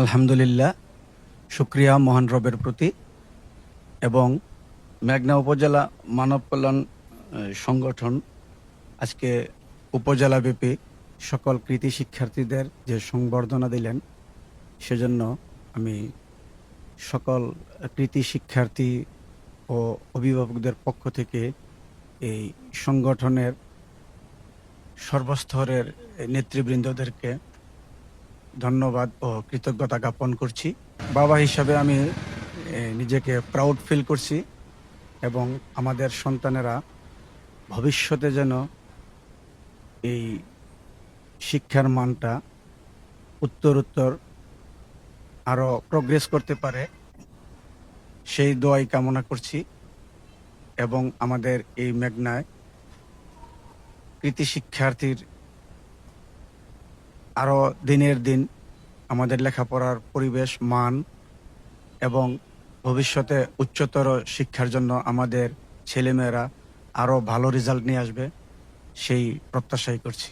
আলহামদুলিল্লাহ, শুক্রিয়া মহান রবের প্রতি। এবং মেঘনা উপজেলা মানব কল্যাণ সংগঠন, আজকে উপজেলাব্যাপী সকল কৃতি শিক্ষার্থীদের যে সংবর্ধনা দিলেন, সেজন্য আমি সকল কৃতি শিক্ষার্থী ও অভিভাবকদের পক্ষ থেকে এই সংগঠনের সর্বস্তরের নেতৃবৃন্দদেরকে ধন্যবাদ ও কৃতজ্ঞতা জ্ঞাপন করছি। বাবা হিসাবে আমি নিজেকে প্রাউড ফিল করছি এবং আমাদের সন্তানেরা ভবিষ্যতে যেন এই শিক্ষার মানটা উত্তর উত্তর আরও প্রগ্রেস করতে পারে, সেই দোয়াই কামনা করছি এবং আমাদের এই মেঘনায় কৃতি শিক্ষার্থীর আরও দিনের দিন আমাদের লেখাপড়ার পরিবেশ মান এবং ভবিষ্যতে উচ্চতর শিক্ষার জন্য আমাদের ছেলেমেয়েরা আরও ভালো রেজাল্ট নিয়ে আসবে, সেই প্রত্যাশাই করছি।